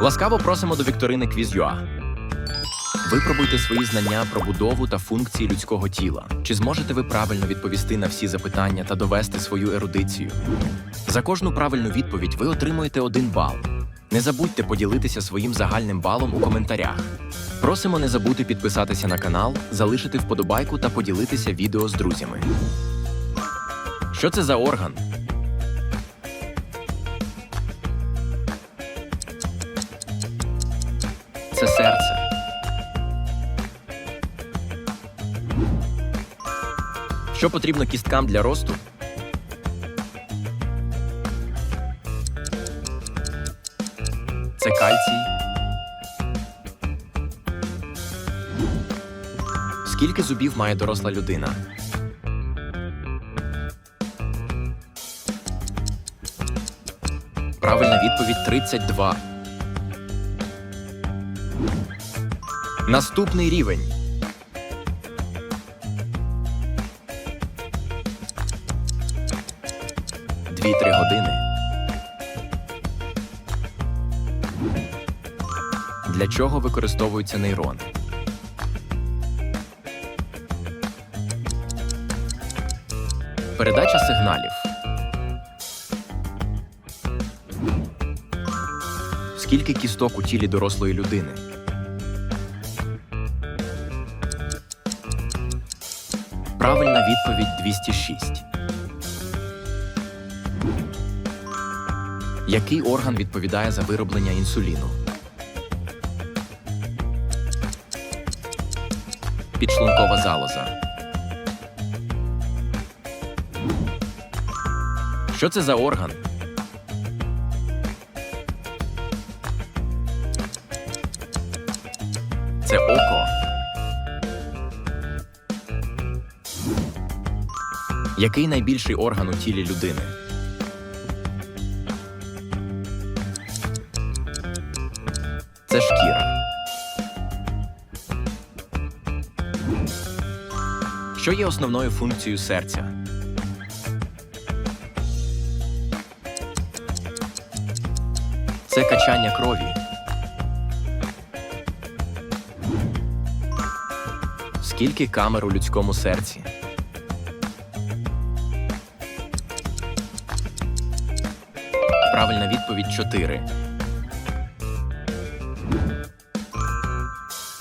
Ласкаво просимо до вікторини Quiz.ua. Випробуйте свої знання про будову та функції людського тіла. Чи зможете ви правильно відповісти на всі запитання та довести свою ерудицію? За кожну правильну відповідь ви отримуєте один бал. Не забудьте поділитися своїм загальним балом у коментарях. Просимо не забути підписатися на канал, залишити вподобайку та поділитися відео з друзями. Що це за орган? Що потрібно кісткам для росту? Це кальцій. Скільки зубів має доросла людина? Правильна відповідь 32. Наступний рівень. Дві-три години. Для чого використовуються нейрони? Передача сигналів. Скільки кісток у тілі дорослої людини? Правильна відповідь 206. Який орган відповідає за вироблення інсуліну? Підшлункова залоза. Що це за орган? Це око. Який найбільший орган у тілі людини? Це шкіра. Що є основною функцією серця? Це качання крові. Скільки камер у людському серці? Правильна відповідь 4.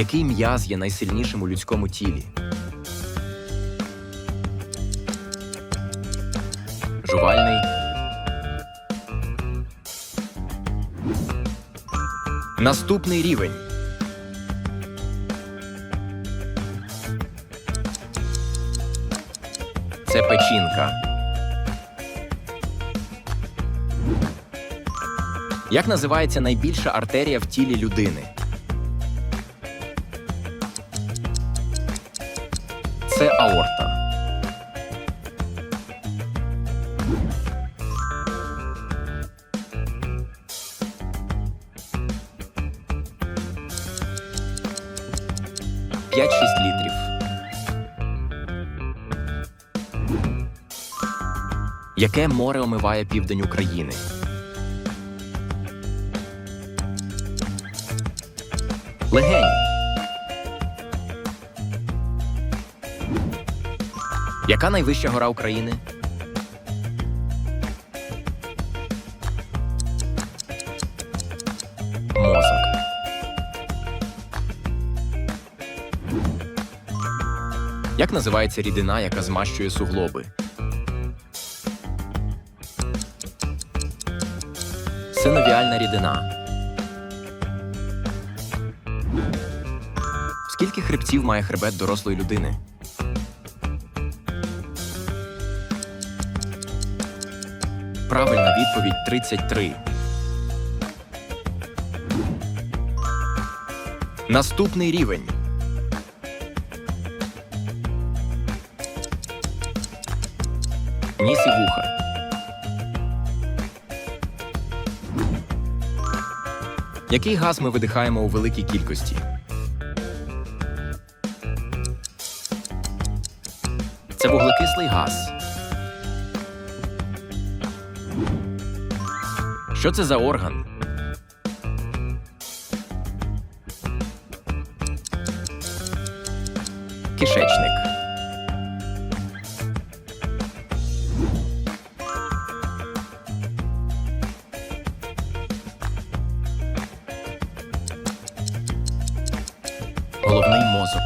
Який м'яз є найсильнішим у людському тілі? Жувальний. Наступний рівень. Це печінка. Як називається найбільша артерія в тілі людини? Це аорта. П'ять-шість літрів. Яке море омиває південь України? Легень. Яка найвища гора України? Мозок. Як називається рідина, яка змащує суглоби? Синовіальна рідина. Скільки хребців має хребет дорослої людини? Правильна відповідь 33. Наступний рівень. Ніс і вуха. Який газ ми видихаємо у великій кількості? Це вуглекислий газ. Що це за орган? Кишечник. Головний мозок.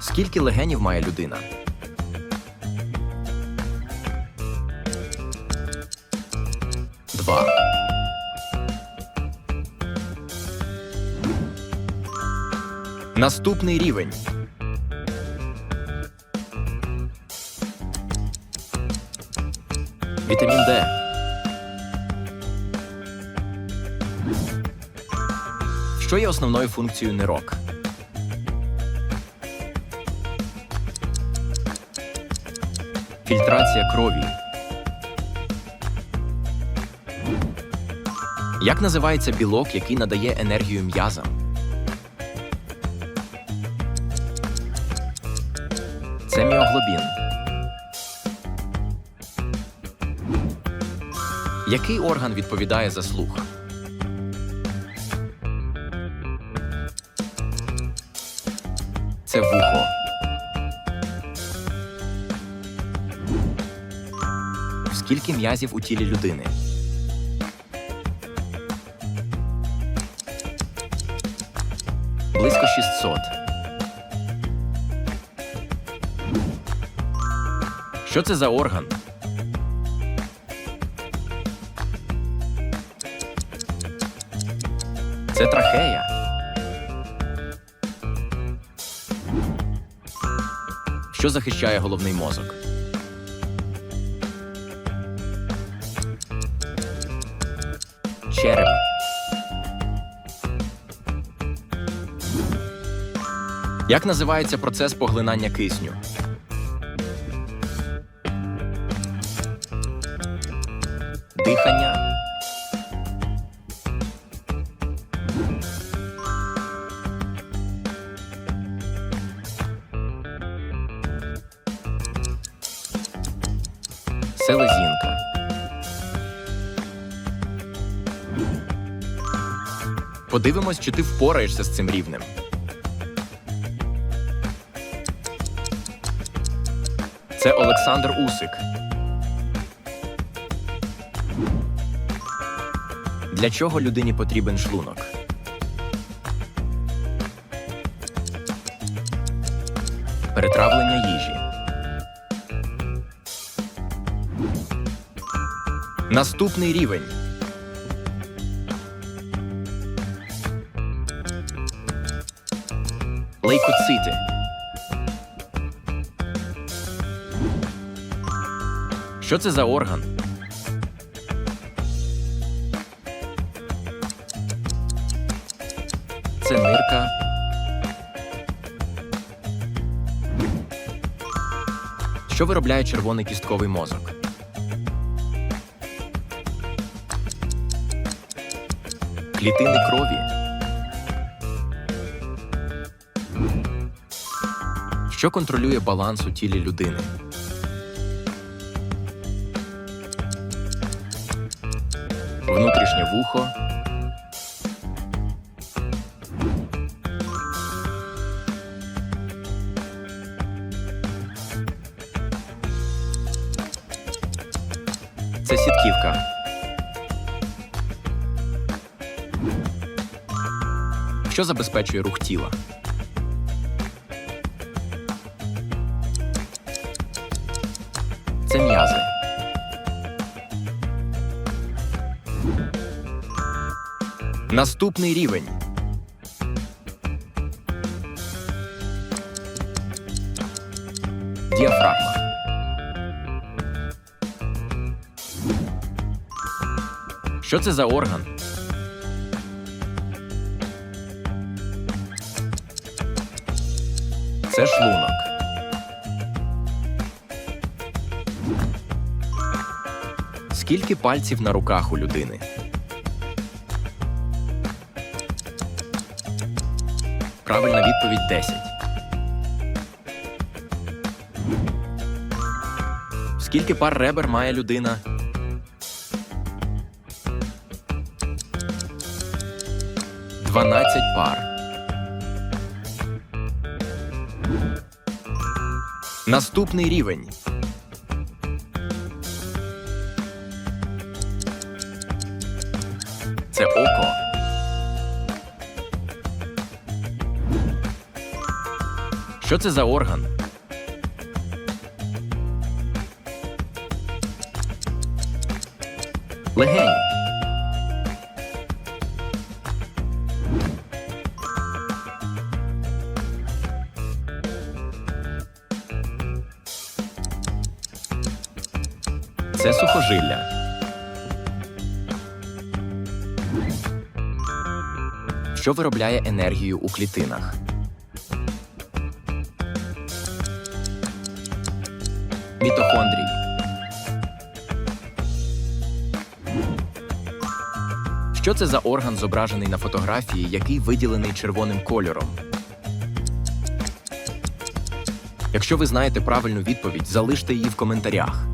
Скільки легенів має людина? Наступний рівень. Вітамін Д. Що є основною функцією нирок? Фільтрація крові. Як називається білок, який надає енергію м'язам? Це міоглобін. Який орган відповідає за слух? Це вухо. Скільки м'язів у тілі людини? Близько 600. Що це за орган? Це трахея. Що захищає головний мозок? Череп. Як називається процес поглинання кисню? Дихання. Селезінка. Подивимось, чи ти впораєшся з цим рівнем. Це Олександр Усик. Для чого людині потрібен шлунок? Перетравлення їжі. Наступний рівень. Лейкоцити. Що це за орган? Це нирка. Що виробляє червоний кістковий мозок? Клітини крові. Що контролює баланс у тілі людини? Внутрішнє вухо. Це сітківка. Що забезпечує рух тіла? Це м'язи. Наступний рівень. Діафрагма. Що це за орган? Це шлунок. Скільки пальців на руках у людини? Правильна відповідь 10. Скільки пар ребер має людина? Дванадцять пар. Наступний рівень. Це око. Що це за орган? Легені. Це сухожилля. Що виробляє енергію у клітинах? Мітохондрії. Що це за орган зображений на фотографії, який виділений червоним кольором? Якщо ви знаєте правильну відповідь, залиште її в коментарях.